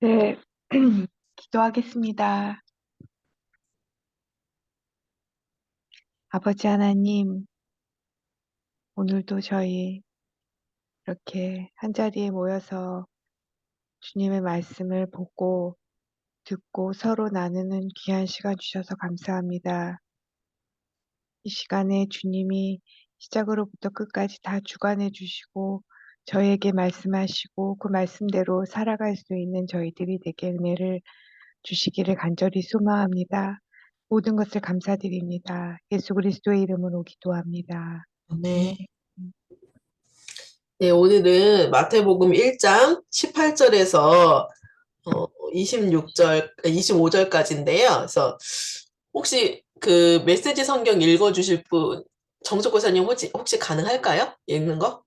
네, 기도하겠습니다. 아버지 하나님, 오늘도 저희 이렇게 한자리에 모여서 주님의 말씀을 보고 듣고 서로 나누는 귀한 시간 주셔서 감사합니다. 이 시간에 주님이 시작으로부터 끝까지 다 주관해 주시고 저에게 말씀하시고 그 말씀대로 살아갈 수 있는 저희들이 되게 은혜를 주시기를 간절히 소망합니다. 모든 것을 감사드립니다. 예수 그리스도의 이름으로 기도합니다. 네. 네, 오늘은 마태복음 1장 18절에서 어, 26절, 25절까지인데요. 그래서 혹시 그 메시지 성경 읽어주실 분, 정석 고사님 혹시, 혹시 가능할까요? 읽는 거?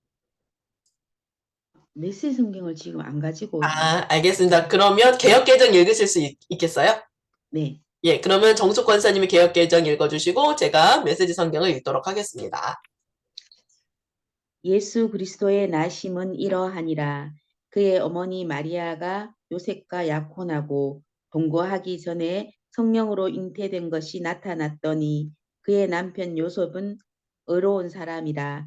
메시지 성경을 지금 안 가지고 아, 알겠습니다. 그러면 개혁 개정 읽으실 수 있, 있겠어요? 네. 예, 그러면 정숙 권사님이 개혁 개정 읽어 주시고 제가 메시지 성경을 읽도록 하겠습니다. 예수 그리스도의 나심은 이러하니라 그의 어머니 마리아가 요셉과 약혼하고 동거하기 전에 성령으로 잉태된 것이 나타났더니 그의 남편 요셉은 의로운 사람이라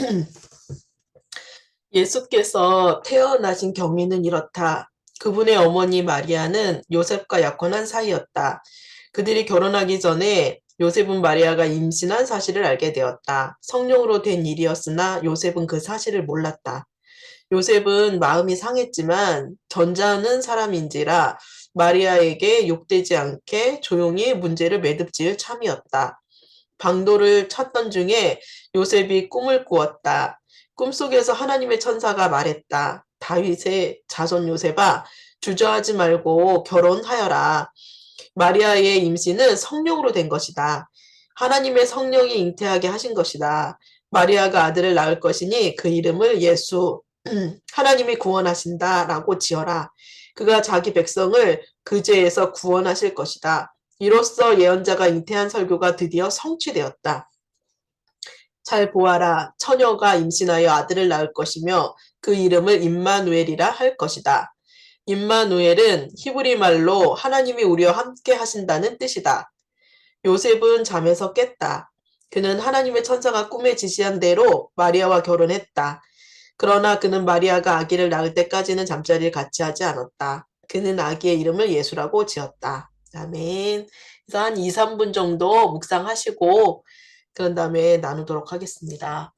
예수께서 태어나신 경위는 이렇다. 그분의 어머니 마리아는 요셉과 약혼한 사이였다. 그들이 결혼하기 전에 요셉은 마리아가 임신한 사실을 알게 되었다. 성령으로 된 일이었으나 요셉은 그 사실을 몰랐다. 요셉은 마음이 상했지만 전자는 사람인지라 마리아에게 욕되지 않게 조용히 문제를 매듭지을 참이었다. 방도를 찾던 중에 요셉이 꿈을 꾸었다. 꿈속에서 하나님의 천사가 말했다. 다윗의 자손 요셉아 주저하지 말고 결혼하여라. 마리아의 임신은 성령으로 된 것이다. 하나님의 성령이 잉태하게 하신 것이다. 마리아가 아들을 낳을 것이니 그 이름을 예수, 하나님이 구원하신다라고 지어라. 그가 자기 백성을 그 죄에서 구원하실 것이다. 이로써 예언자가 잉태한 설교가 드디어 성취되었다. 잘 보아라. 처녀가 임신하여 아들을 낳을 것이며 그 이름을 임마누엘이라 할 것이다. 임마누엘은 히브리 말로 하나님이 우리와 함께 하신다는 뜻이다. 요셉은 잠에서 깼다. 그는 하나님의 천사가 꿈에 지시한 대로 마리아와 결혼했다. 그러나 그는 마리아가 아기를 낳을 때까지는 잠자리를 같이 하지 않았다. 그는 아기의 이름을 예수라고 지었다. 아멘. 그래서 한 2, 3분 정도 묵상하시고 그런 다음에 나누도록 하겠습니다.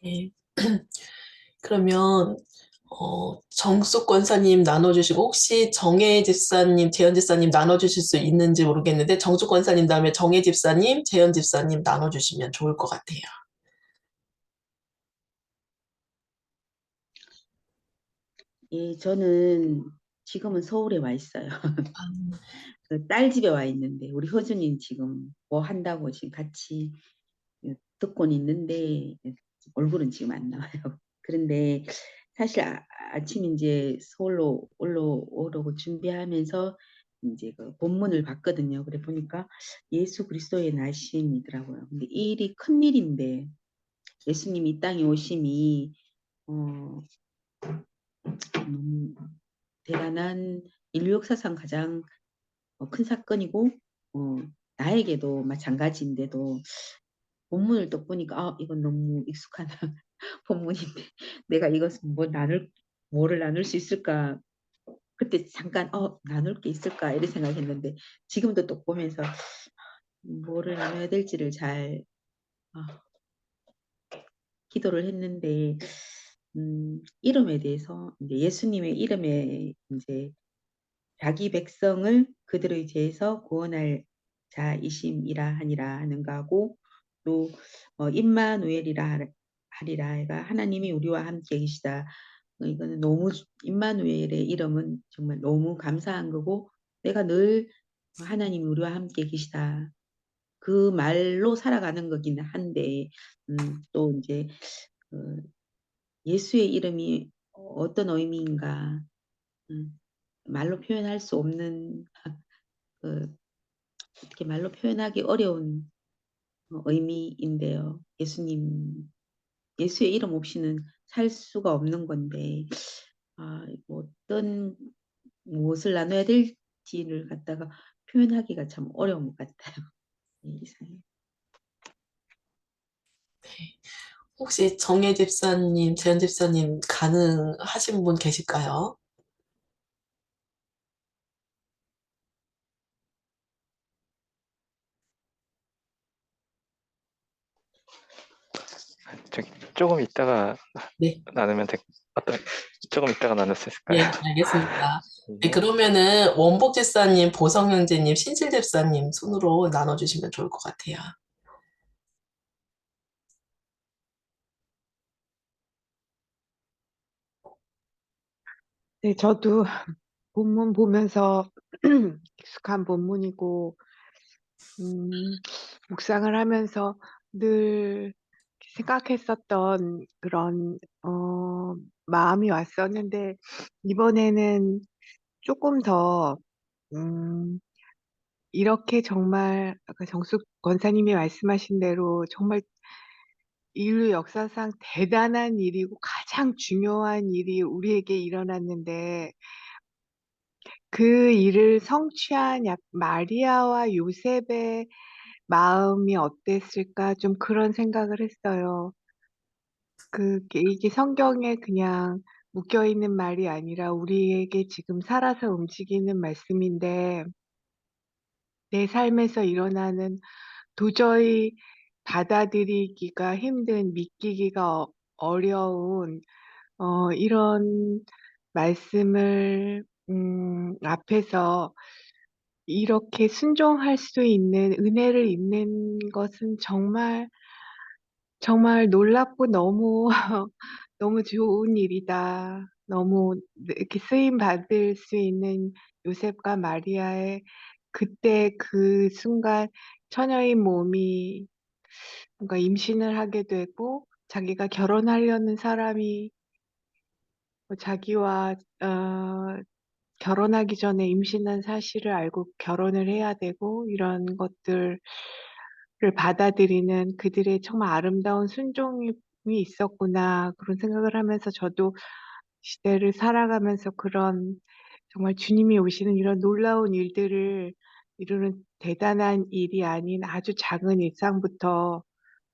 네. 그러면 어, 정숙 권사님 나눠주시고 혹시 정혜 집사님, 재현 집사님 나눠주실 수 있는지 모르겠는데 정숙 권사님 다음에 정혜 집사님, 재현 집사님 나눠주시면 좋을 것 같아요. 예, 저는 지금은 서울에 와 있어요. 아, 그딸 집에 와 있는데 우리 효준이 지금 뭐 한다고 지금 같이 듣고는 있는데 얼굴은 지금 안 나와요. 그런데 사실 아, 아침 이제 서울로 올라오려고 준비하면서 이제 그 본문을 봤거든요. 그래 보니까 예수 그리스도의 나심이더라고요. 근데 이 일이 큰 일인데 예수님이 이 땅에 오심이 어, 너무 대단한 인류 역사상 가장 어, 큰 사건이고 어, 나에게도 마찬가지인데도 본문을 또 보니까 아 이건 너무 익숙한 본문인데 내가 이것을 뭐 나눌 뭐를 나눌 수 있을까? 그때 잠깐 어 나눌 게 있을까? 이런 생각했는데 지금도 또 보면서 뭐를 나눠야 될지를 잘 아, 기도를 했는데 음, 이름에 대해서 이제 예수님의 이름에 이제 자기 백성을 그들의 죄에서 구원할 자이심이라 하니라 하는 거하고 또 어, 임마누엘이라 하리라 해가 하나님이 우리와 함께 계시다. 어, 이거는 너무 임마누엘의 이름은 정말 너무 감사한 거고 내가 늘 하나님이 우리와 함께 계시다. 그 말로 살아가는 거긴 한데 음, 또 이제 그 예수의 이름이 어떤 의미인가 음, 말로 표현할 수 없는 그 어떻게 말로 표현하기 어려운 어, 의미인데요. 예수님 예수의 이름 없이는 살 수가 없는 건데 아, 뭐 어떤 무엇을 나눠야 될지를 갖다가 표현하기가 참 어려운 것 같아요. 네, 이상해요. 혹시 정혜 집사님, 재현 집사님 가능하신 분 계실까요? 조금 이따가 네, 나누면 될 어떤 조금 이따가 나눌 수 네, 있을까요? 알겠습니다. 네, 네. 그러면은 원복 집사님, 보성 형제님, 신실 집사님 손으로 나눠주시면 좋을 것 같아요. 네, 저도 본문 보면서 익숙한 본문이고, 음, 묵상을 하면서 늘 생각했었던 그런, 어, 마음이 왔었는데, 이번에는 조금 더, 음, 이렇게 정말, 아까 정숙 권사님이 말씀하신 대로 정말 인류 역사상 대단한 일이고 가장 중요한 일이 우리에게 일어났는데, 그 일을 성취한 약 마리아와 요셉의 마음이 어땠을까 좀 그런 생각을 했어요. 그게 이게 성경에 그냥 묶여 있는 말이 아니라 우리에게 지금 살아서 움직이는 말씀인데 내 삶에서 일어나는 도저히 받아들이기가 힘든 믿기기가 어, 어려운 어, 이런 말씀을 음, 앞에서 이렇게 순종할 수 있는 은혜를 입는 것은 정말 정말 놀랍고 너무 너무 좋은 일이다. 너무 이렇게 쓰임 받을 수 있는 요셉과 마리아의 그때 그 순간 처녀의 몸이 뭔가 임신을 하게 되고 자기가 결혼하려는 사람이 뭐 자기와 어, 결혼하기 전에 임신한 사실을 알고 결혼을 해야 되고 이런 것들을 받아들이는 그들의 정말 아름다운 순종이 있었구나 그런 생각을 하면서 저도 시대를 살아가면서 그런 정말 주님이 오시는 이런 놀라운 일들을 이루는 대단한 일이 아닌 아주 작은 일상부터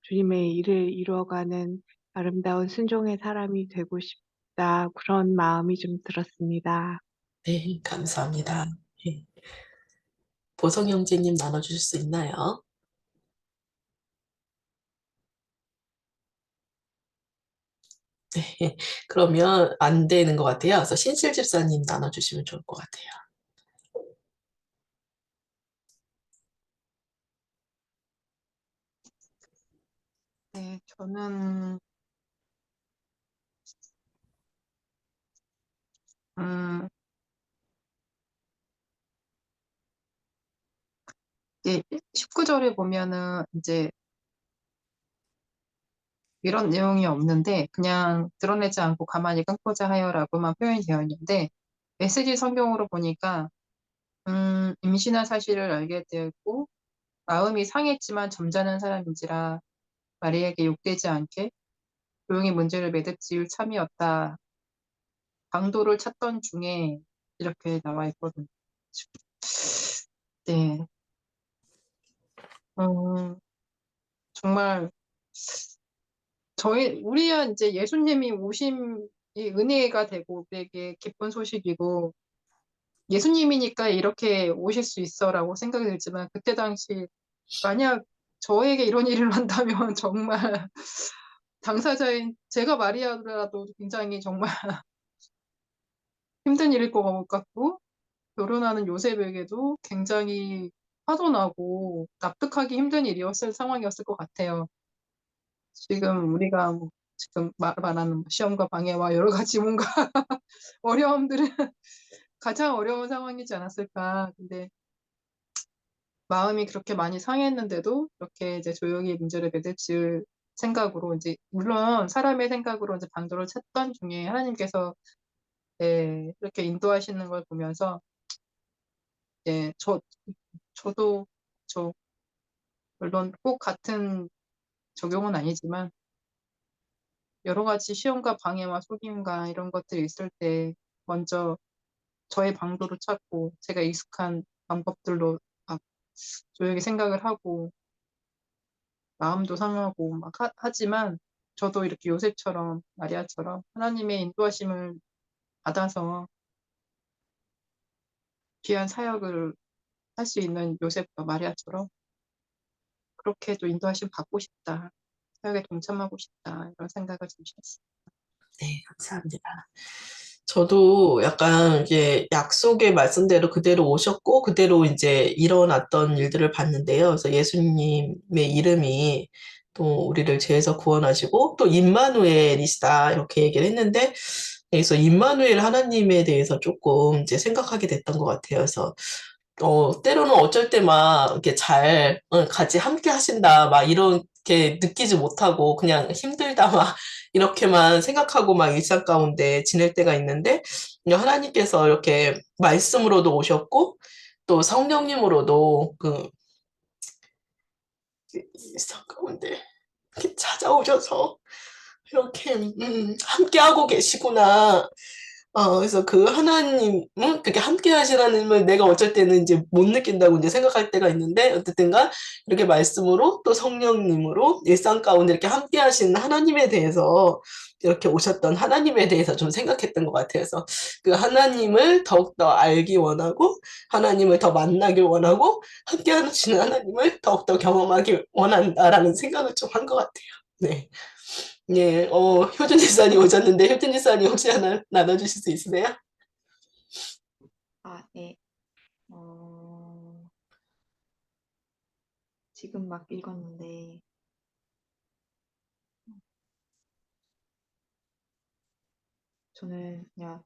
주님의 일을 이루어가는 아름다운 순종의 사람이 되고 싶다. 그런 마음이 좀 들었습니다. 네, 감사합니다. 네. 보성 형제님 나눠주실 수 있나요? 네. 그러면 안 되는 것 같아요. 그래서 신실 집사님 나눠주시면 좋을 것 같아요. 네, 저는 음, 이제 19절에 보면은 이제 이런 내용이 없는데 그냥 드러내지 않고 가만히 끊고자 하여라고만 표현이 되어 있는데 메시지 성경으로 보니까 음, 임신한 사실을 알게 되었고 마음이 상했지만 점잖은 사람인지라 마리에게 욕되지 않게 조용히 문제를 매듭지을 참이었다. 강도를 찾던 중에 이렇게 나와 있거든요. 네. 음, 정말 저희 우리야 이제 예수님이 오심이 은혜가 되고 우리에게 기쁜 소식이고 예수님이니까 이렇게 오실 수 있어라고 생각이 들지만 그때 당시 만약 저에게 이런 일을 한다면 정말 당사자인 제가 마리아라도 굉장히 정말 힘든 일일 것 같고 결혼하는 요셉에게도 굉장히 화도 나고 납득하기 힘든 일이었을 상황이었을 것 같아요. 지금 우리가 뭐 지금 말, 말하는 뭐 시험과 방해와 여러 가지 뭔가 어려움들은 가장 어려운 상황이지 않았을까. 근데 마음이 그렇게 많이 상했는데도 이렇게 이제 조용히 문제를 매듭지을 생각으로 이제 물론 사람의 생각으로 이제 방도를 찾던 중에 하나님께서 예, 이렇게 인도하시는 걸 보면서 예, 저 저도 저 물론 꼭 같은 적용은 아니지만 여러 가지 시험과 방해와 속임과 이런 것들이 있을 때 먼저 저의 방도를 찾고 제가 익숙한 방법들로 막 조용히 생각을 하고 마음도 상하고 막 하, 하지만 저도 이렇게 요셉처럼 마리아처럼 하나님의 인도하심을 받아서 귀한 사역을 할 수 있는 요셉과 마리아처럼 그렇게도 인도하심 받고 싶다. 사역에 동참하고 싶다. 이런 생각을 좀 했어요. 네, 감사합니다. 저도 약간 이제 약속의 말씀대로 그대로 오셨고 그대로 이제 일어났던 일들을 봤는데요. 그래서 예수님의 이름이 또 우리를 죄에서 구원하시고 또 임마누엘이시다 이렇게 얘기를 했는데 그래서 임마누엘 하나님에 대해서 조금 이제 생각하게 됐던 것 같아요. 그래서 어, 때로는 어쩔 때 막 이렇게 잘 어, 같이 함께 하신다 막 이렇게 느끼지 못하고 그냥 힘들다 막 이렇게만 생각하고 막 일상 가운데 지낼 때가 있는데 하나님께서 이렇게 말씀으로도 오셨고 또 성령님으로도 그 일상 가운데 이렇게 찾아오셔서 이렇게 음, 함께하고 계시구나. 어, 그래서 그 하나님, 응? 그게 함께 하시라는 걸 내가 어쩔 때는 이제 못 느낀다고 이제 생각할 때가 있는데, 어쨌든간 이렇게 말씀으로 또 성령님으로 일상 가운데 이렇게 함께 하시는 하나님에 대해서 이렇게 오셨던 하나님에 대해서 좀 생각했던 것 같아요. 그래서 그 하나님을 더욱더 알기 원하고, 하나님을 더 만나길 원하고, 함께 하시는 하나님을 더욱더 경험하길 원한다라는 생각을 좀 한 것 같아요. 네. 예, 어, 효준 집사님 오셨는데, 효준 집사님 혹시 하나 나눠주실 수 있으세요? 아, 네. 어, 지금 막 읽었는데, 저는 그냥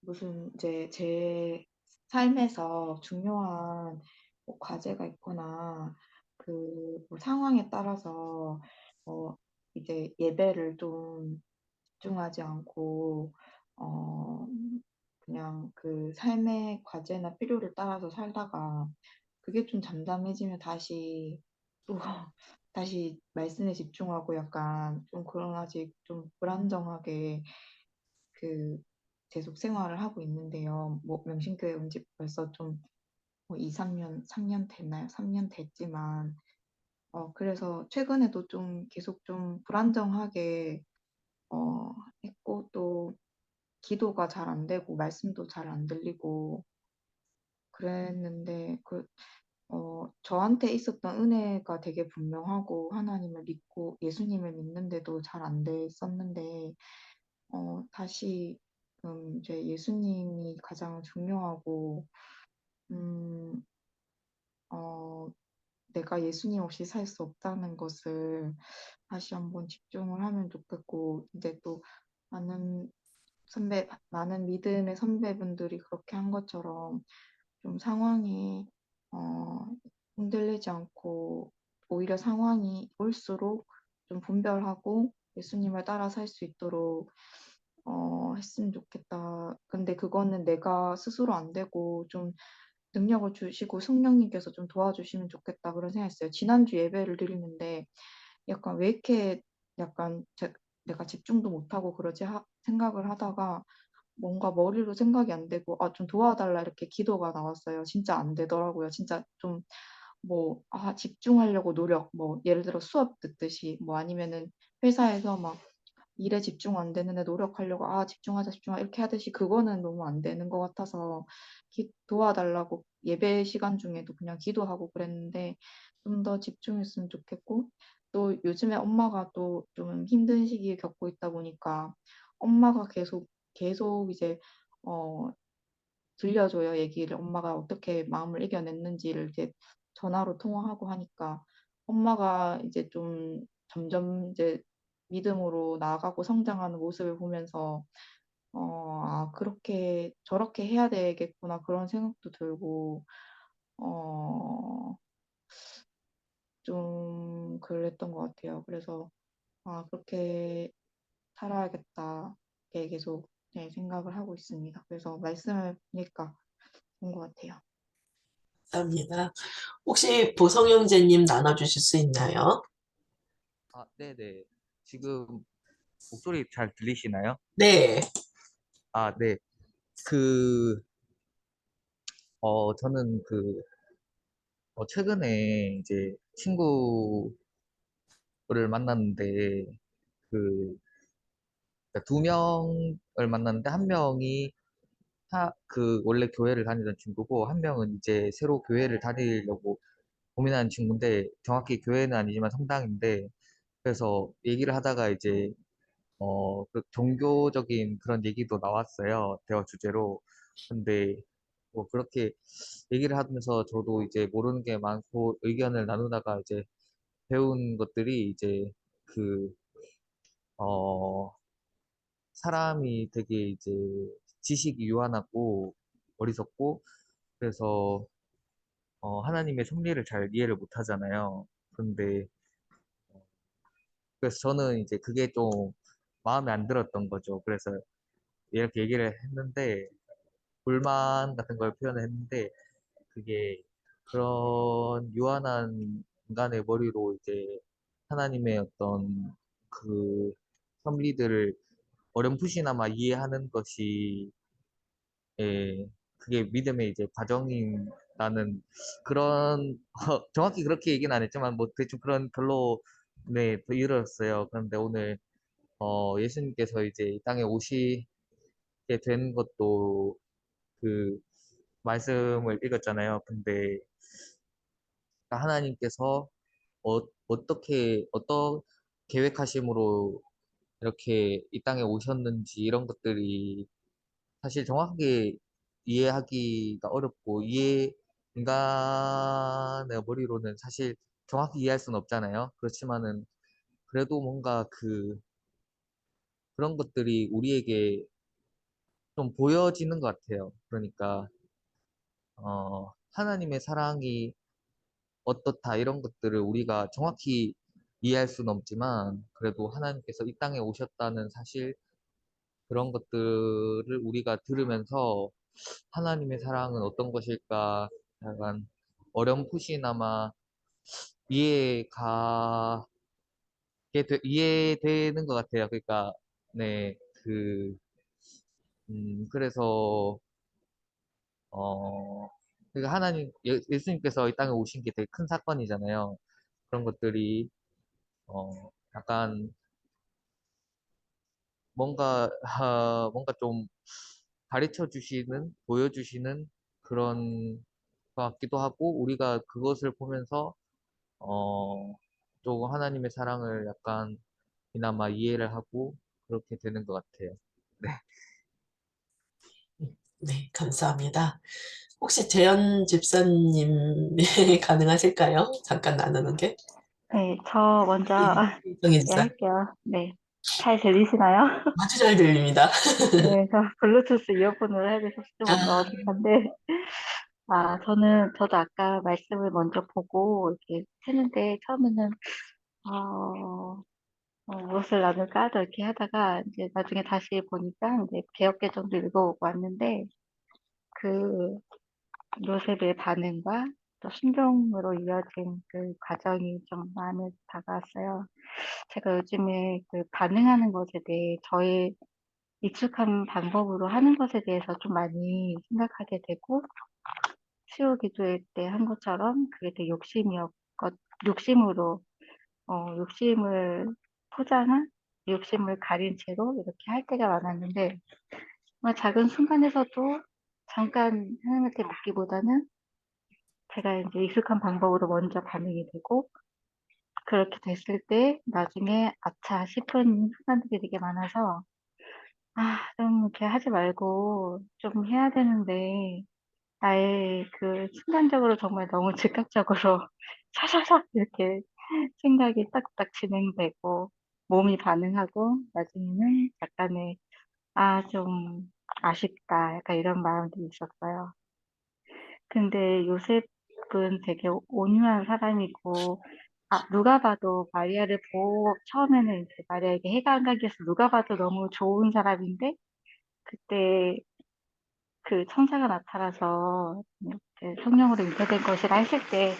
무슨 이제 제 삶에서 중요한 뭐 과제가 있거나 그 뭐 상황에 따라서 어, 이제 예배를 좀 집중하지 않고 어, 그냥 그 삶의 과제나 필요를 따라서 살다가 그게 좀 잠잠해지면 다시 또 다시 말씀에 집중하고 약간 좀 그런 아직 좀 불안정하게 그 계속 생활을 하고 있는데요. 뭐 명신교회 온 지 벌써 좀 뭐 2, 3년, 3년 됐나요? 3년 됐지만 어 그래서 최근에도 좀 계속 좀 불안정하게 어 했고 또 기도가 잘 안 되고 말씀도 잘 안 들리고 그랬는데 그 어, 저한테 있었던 은혜가 되게 분명하고 하나님을 믿고 예수님을 믿는데도 잘 안 됐었는데 어, 다시 음, 이제 예수님이 가장 중요하고 음, 어, 내가 예수님 없이 살 수 없다는 것을 다시 한번 집중을 하면 좋겠고 이제 또 많은 선배 많은 믿음의 선배분들이 그렇게 한 것처럼 좀 상황이 어, 흔들리지 않고 오히려 상황이 올수록 좀 분별하고 예수님을 따라 살 수 있도록 어, 했으면 좋겠다. 근데 그거는 내가 스스로 안 되고 좀 능력을 주시고 성령님께서 좀 도와주시면 좋겠다 그런 생각했어요. 지난주 예배를 드리는데 약간 왜 이렇게 약간 제, 내가 집중도 못하고 그러지 하, 생각을 하다가 뭔가 머리로 생각이 안 되고 아, 좀 도와달라 이렇게 기도가 나왔어요. 진짜 안 되더라고요. 진짜 좀 뭐, 아, 집중하려고 노력, 뭐, 예를 들어 수업 듣듯이, 뭐 아니면은 회사에서 막 일에 집중 안 되는데 노력하려고 아 집중하자 집중하자 이렇게 하듯이 그거는 너무 안 되는 것 같아서 기, 도와달라고 예배 시간 중에도 그냥 기도하고 그랬는데 좀 더 집중했으면 좋겠고 또 요즘에 엄마가 또 좀 힘든 시기에 겪고 있다 보니까 엄마가 계속 계속 이제 어 들려줘요 얘기를. 엄마가 어떻게 마음을 이겨냈는지를 이제 전화로 통화하고 하니까 엄마가 이제 좀 점점 이제 믿음으로 나아가고 성장하는 모습을 보면서 어, 아, 그렇게 저렇게 해야 되겠구나 그런 생각도 들고 어, 좀 그랬던 것 같아요. 그래서 아, 그렇게 살아야겠다 이렇게 계속 네, 생각을 하고 있습니다. 그래서 말씀을 보니까 좋은 것 같아요. 감사합니다. 혹시 보성 형제님 나눠주실 수 있나요? 아, 네네. 지금 목소리 잘 들리시나요? 네. 아, 네. 그, 어, 저는 그, 어, 최근에 이제 친구를 만났는데, 그, 그러니까 두 명을 만났는데, 한 명이, 하, 그, 원래 교회를 다니던 친구고, 한 명은 이제 새로 교회를 다니려고 고민하는 친구인데, 정확히 교회는 아니지만 성당인데, 그래서 얘기를 하다가 이제 어, 그 종교적인 그런 얘기도 나왔어요. 대화 주제로. 근데 뭐 그렇게 얘기를 하면서 저도 이제 모르는 게 많고 의견을 나누다가 이제 배운 것들이 이제 그, 어, 사람이 되게 이제 지식이 유한하고 어리석고 그래서 어, 하나님의 섭리를 잘 이해를 못 하잖아요. 근데 그래서 저는 이제 그게 좀 마음에 안 들었던 거죠. 그래서 이렇게 얘기를 했는데 불만 같은 걸 표현을 했는데 그게 그런 유한한 인간의 머리로 이제 하나님의 어떤 그 섭리들을 어렴풋이나마 이해하는 것이 예, 그게 믿음의 이제 과정인라는 그런 어, 정확히 그렇게 얘기는 안 했지만 뭐 대충 그런 결론 에더 이르렀어요. 그런데 오늘 어, 예수님께서 이제 이 땅에 오시게 된 것도 그 말씀을 읽었잖아요. 근데 하나님께서 어, 어떻게 어떤 계획하심으로 이렇게 이 땅에 오셨는지 이런 것들이 사실 정확하게 이해하기가 어렵고 이해 인간의 머리로는 사실 정확히 이해할 수는 없잖아요. 그렇지만은 그래도 뭔가 그 그런 것들이 우리에게 좀 보여지는 것 같아요. 그러니까 어, 하나님의 사랑이 어떻다 이런 것들을 우리가 정확히 이해할 수는 없지만 그래도 하나님께서 이 땅에 오셨다는 사실 그런 것들을 우리가 들으면서 하나님의 사랑은 어떤 것일까 약간 어렴풋이나마 이해가 되, 이해되는 것 같아요. 그러니까 네, 그 음, 그래서 어, 그러니까 하나님 예- 예수님께서 이 땅에 오신 게 되게 큰 사건이잖아요. 그런 것들이 어, 약간 뭔가 아, 뭔가 좀 가르쳐 주시는 보여주시는 그런 같기도 하고 우리가 그것을 보면서 어, 조금 하나님의 사랑을 약간 이나마 이해를 하고 그렇게 되는 것 같아요. 네, 감사합니다. 혹시 재현 집사님이 가능하실까요? 잠깐 나누는 게? 네, 저 먼저 아, 정희 예, 집사 할게요. 네, 잘 들리시나요? 아주 잘 들립니다. 네, 저 블루투스 이어폰으로 해야 돼서 좀 아. 어색한데, 아, 저는, 저도 아까 말씀을 먼저 보고 이렇게 했는데, 처음에는, 어, 어, 무엇을 나눌까? 또 이렇게 하다가, 이제 나중에 다시 보니까, 이제 개역개정도 읽어보고 왔는데, 그, 요셉의 반응과 또 순종으로 이어진 그 과정이 좀 마음에 다가왔어요. 제가 요즘에 그 반응하는 것에 대해 저의 익숙한 방법으로 하는 것에 대해서 좀 많이 생각하게 되고, 수요 기도회 때 한 것처럼 그게 되게 욕심이었것, 욕심으로, 어, 욕심을 포장한, 욕심을 가린 채로 이렇게 할 때가 많았는데, 정말 작은 순간에서도 잠깐 하나님한테 묻기보다는 제가 이제 익숙한 방법으로 먼저 반응이 되고, 그렇게 됐을 때 나중에 아차 싶은 순간들이 되게 많아서, 아, 좀 이렇게 하지 말고 좀 해야 되는데, 나의 그 순간적으로 정말 너무 즉각적으로 샤샤샥 이렇게 생각이 딱딱 진행되고, 몸이 반응하고, 나중에는 약간의, 아, 좀 아쉽다. 약간 이런 마음도 있었어요. 근데 요셉은 되게 온유한 사람이고, 아, 누가 봐도 마리아를 보고, 처음에는 이제 마리아에게 해가 안 가기 위해서 누가 봐도 너무 좋은 사람인데, 그때 그 천사가 나타나서 성령으로 인도된 것이라 했을 때,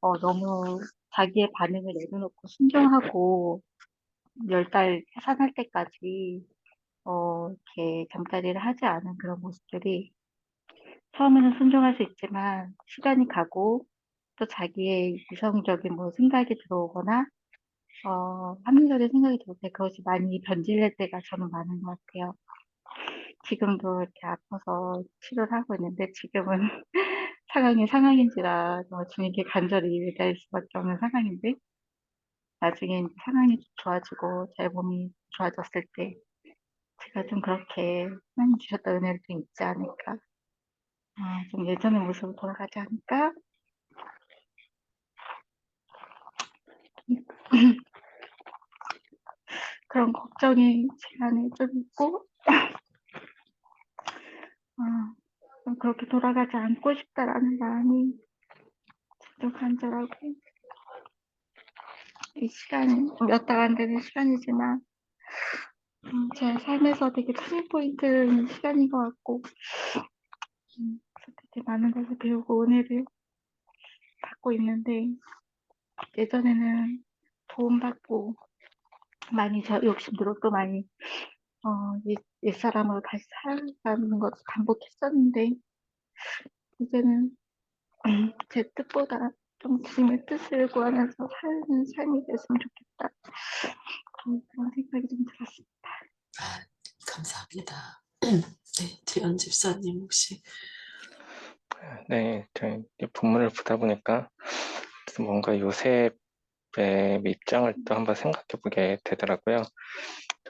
어, 너무 자기의 반응을 내려놓고 순종하고, 열달 산할 때까지, 어, 이렇게 잠자리를 하지 않은 그런 모습들이 처음에는 순종할 수 있지만 시간이 가고 또 자기의 이성적인 뭐 생각이 들어오거나 어, 합리적인 생각이 들어올 때 그것이 많이 변질될 때가 저는 많은 것 같아요. 지금도 이렇게 아파서 치료를 하고 있는데 지금은 상황이 상황인지라 정말 주님께 간절히 의지할 수밖에 없는 상황인데 나중에 상황이 좀 좋아지고 제 몸이 좋아졌을 때 제가 좀 그렇게 하나님 주셨던 은혜를 좀 잊지 않을까 아, 좀 예전의 모습으로 돌아가지 않을까? 그런 걱정이 제 안에 좀 있고, 아, 좀 그렇게 돌아가지 않고 싶다라는 마음이 좀 간절하고, 이 시간이 몇 달 안 되는 시간이지만, 음, 제 삶에서 되게 터닝 포인트인 시간인 것 같고, 음, 되게 많은 것을 배우고 은혜를 받고 있는데, 예전에는 도움받고, 많이 저또 많이, 어, 옛, 옛사람으로 다시 살아가는 것을 반복했었는데, 이제는 음, 제 뜻보다 좀 주님의 뜻을 구하면서 사는 삶이 됐으면 좋겠다. 음, 그런 생각이 좀 들었습니다. 아, 감사합니다. 네, 재현 집사님 혹시 네, 저희 이 본문을 보다 보니까 뭔가 요셉의 입장을 또 한번 생각해 보게 되더라고요.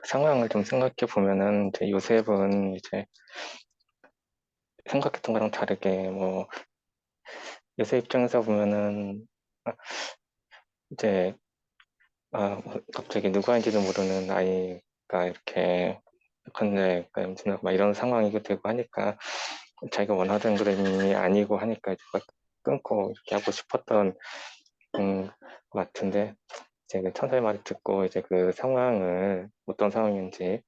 상황을 좀 생각해 보면은 이제 요셉은 이제 생각했던 거랑 다르게 뭐 요셉 입장에서 보면은 아, 이제 아, 갑자기 누구인지도 모르는 아이가 이렇게 근데 막 이런 상황이고 되고 하니까 자기가 원하던 그림이 아니고 하니까 끊고 이렇게 하고 싶었던 음, 것 같은데 이제 그 천사의 말을 듣고 이제 그 상황을 어떤 상황인지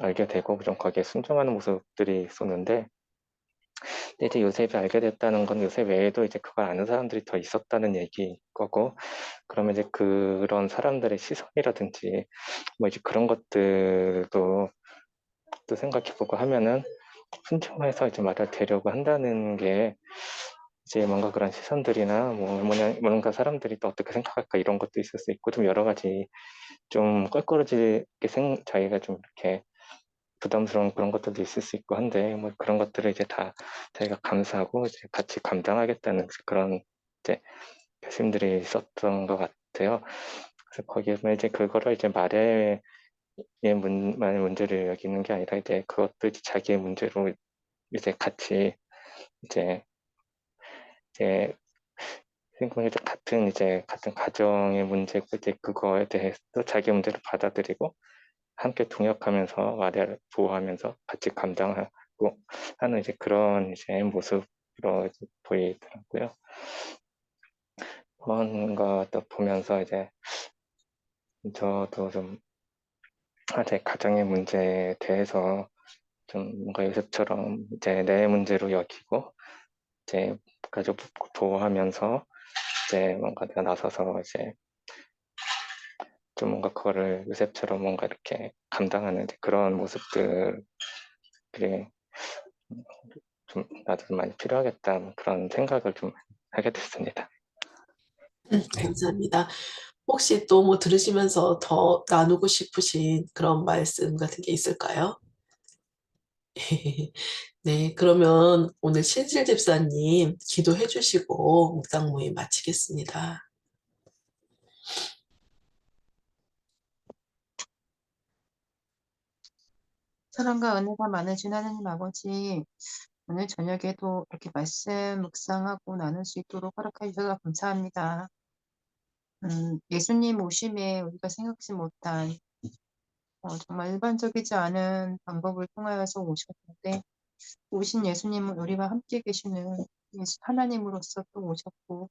알게 되고 좀 거기에 순종하는 모습들이 있었는데 근데 이제 요셉이 알게 됐다는 건 요셉 외에도 이제 그걸 아는 사람들이 더 있었다는 얘기 거고 그러면 이제 그런 사람들의 시선이라든지 뭐 이제 그런 것들도 또 생각해보고 하면은 순종해서 이제 말을 되려고 한다는 게 이제 뭔가 그런 시선들이나 뭐 뭔가 사람들이 또 어떻게 생각할까 이런 것도 있을 수 있고 좀 여러 가지 좀 껄끄러지게 생 자기가 좀 이렇게 부담스러운 그런 것들도 있을 수 있고 한데 뭐 그런 것들을 이제 다 저희가 감수하고 이제 같이 감당하겠다는 그런 이제 결심들이 있었던 것 같아요. 그래서 거기에 이제 그거를 이제 말에 의 문, 말 문제를 여기는 게 아니라 이제 그것도 이제 자기의 문제로 이제 같이 이제 이제 생각이 같은 이제 같은 가정의 문제고 이제 그거에 대해서 자기 문제를 받아들이고 함께 동역하면서 마리아를 보호하면서 같이 감당하고 하는 이제 그런 이제 모습으로 이제 보이더라고요. 그런 것도 보면서 이제 저도 좀 아, 제 가정의 문제에 대해서 좀 뭔가 요셉처럼 이제 내 문제로 여기고 이제 가족 보호하면서 이제 뭔가 내가 나서서 이제 좀 뭔가 그거를 요셉처럼 뭔가 이렇게 감당하는 그런 모습들이 좀 나도 좀 많이 필요하겠다 뭐 그런 생각을 좀 하게 됐습니다. 음, 감사합니다. 혹시 또 뭐 들으시면서 더 나누고 싶으신 그런 말씀 같은 게 있을까요? 네, 그러면 오늘 신실 집사님 기도해 주시고 묵상 모임 마치겠습니다. 사랑과 은혜가 많으신 하나님 아버지, 오늘 저녁에도 이렇게 말씀 묵상하고 나눌 수 있도록 허락해 주셔서 감사합니다. 음, 예수님 오심에 우리가 생각지 못한 어, 정말 일반적이지 않은 방법을 통하여서 오셨는데 오신 예수님은 우리와 함께 계시는 예수 하나님으로서 또 오셨고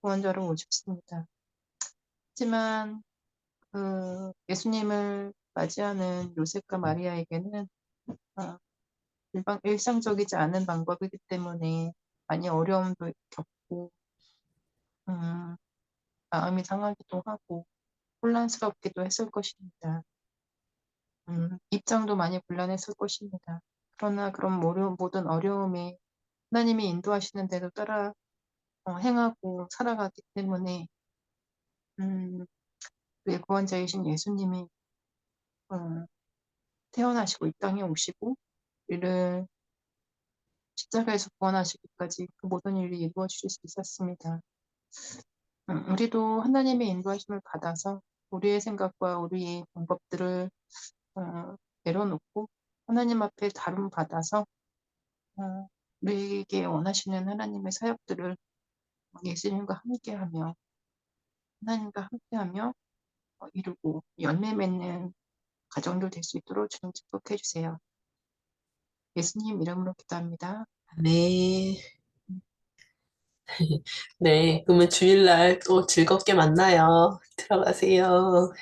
구원자로 오셨습니다. 하지만 그 예수님을 맞이하는 요셉과 마리아에게는 어, 일방, 일상적이지 않은 방법이기 때문에 많이 어려움도 겪고 음, 마음이 상하기도 하고 혼란스럽기도 했을 것입니다. 음, 입장도 많이 곤란했을 것입니다. 그러나 그런 모든 어려움에 하나님이 인도하시는 대로 따라 어, 행하고 살아가기 때문에 음, 우리의 구원자이신 예수님이 어, 태어나시고 이 땅에 오시고 우리를 십자가에서 구원하시기까지 그 모든 일을 이루어 주실 수 있었습니다. 음, 우리도 하나님의 인도하심을 받아서 우리의 생각과 우리의 방법들을 어, 내려놓고 하나님 앞에 다름 받아서 어, 우리에게 원하시는 하나님의 사역들을 예수님과 함께하며 하나님과 함께하며 어, 이루고 열매 맺는 가정들 될 수 있도록 주님 축복해 주세요. 예수님 이름으로 기도합니다. 네. 네, 그러면 주일날 또 즐겁게 만나요. 들어가세요.